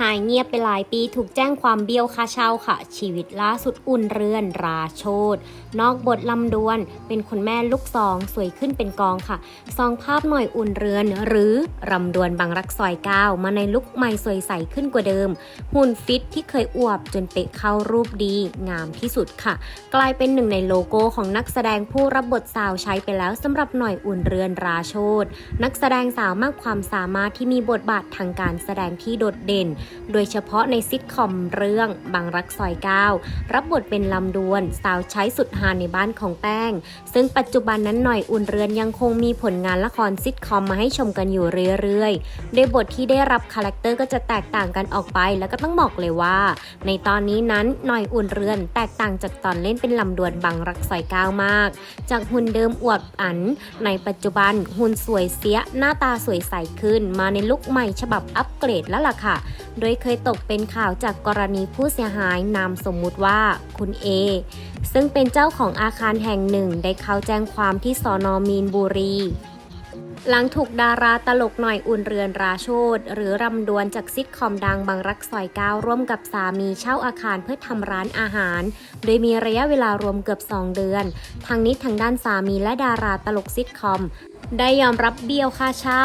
หายเงียบไปหลายปีถูกแจ้งความเบี้ยวค่าเช่าค่ะ ชีวิตล่าสุดอุ่นเรือนราโชดนอกบทลำดวน เป็นคุณแม่ลูกสองสวยขึ้นเป็นกองค่ะซองภาพหน่อยอุ่นเรือน หรือรำดวนบางรักซอยก้ามาในลุคใหม่สวยใสขึ้นกว่าเดิม หุ่นฟิตที่เคยอวบจนเป๊ะเข้ารูปดีงามที่สุดค่ะ กลายเป็นหนึ่งในโลโก้ของนักแสดงผู้รับบทสาวใช้ไปแล้วสำหรับหน่อยอุ่นเรือนราโชดนักแสดงสาวมากความสามารถที่มีบทบาททางการแสดงที่โดดเด่นโดยเฉพาะในซิทคอมเรื่องบางรักซอยก้ารับบทเป็นลำดวน สาวใช้สุดฮาในบ้านของแป้ง ซึ่งปัจจุบันนั้นหน่อยอุ่นเรือนยังคงมีผลงานละครซิทคอมมาให้ชมกันอยู่เรื่อยๆ โดยบทที่ได้รับคาแรคเตอร์ก็จะแตกต่างกันออกไป แล้วก็ต้องบอกเลยว่า ในตอนนี้นั้นหน่อยอุ่นเรือน แตกต่างจากตอนเล่นเป็นลำดวนบางรักซอยก้ามาก จากหุ่นเดิมอวดอัน ในปัจจุบันหุ่นสวยเสียหน้าตาสวยใสขึ้น มาในลุคใหม่ฉบับอัปเกรดแล้วล่ะค่ะโดยเคยตกเป็นข่าวจากกรณีผู้เสียหายนามสมมุติว่าคุณเอซึ่งเป็นเจ้าของอาคารแห่งหนึ่งได้เข้าแจ้งความที่สอนอมีนบุรี หลังถูกดาราตลกหน่อยอุ่นเรือนราโชดหรือรำดวนจากซิทคอมดังบางรักซอยเก้าร่วมกับสามีเช่าอาคารเพื่อทำร้านอาหาร โดยมีระยะเวลารวมเกือบ 2 เดือน ทางนี้ทางด้านสามีและดาราตลกซิทคอม ได้ยอมรับเบี้ยวค่าเช่า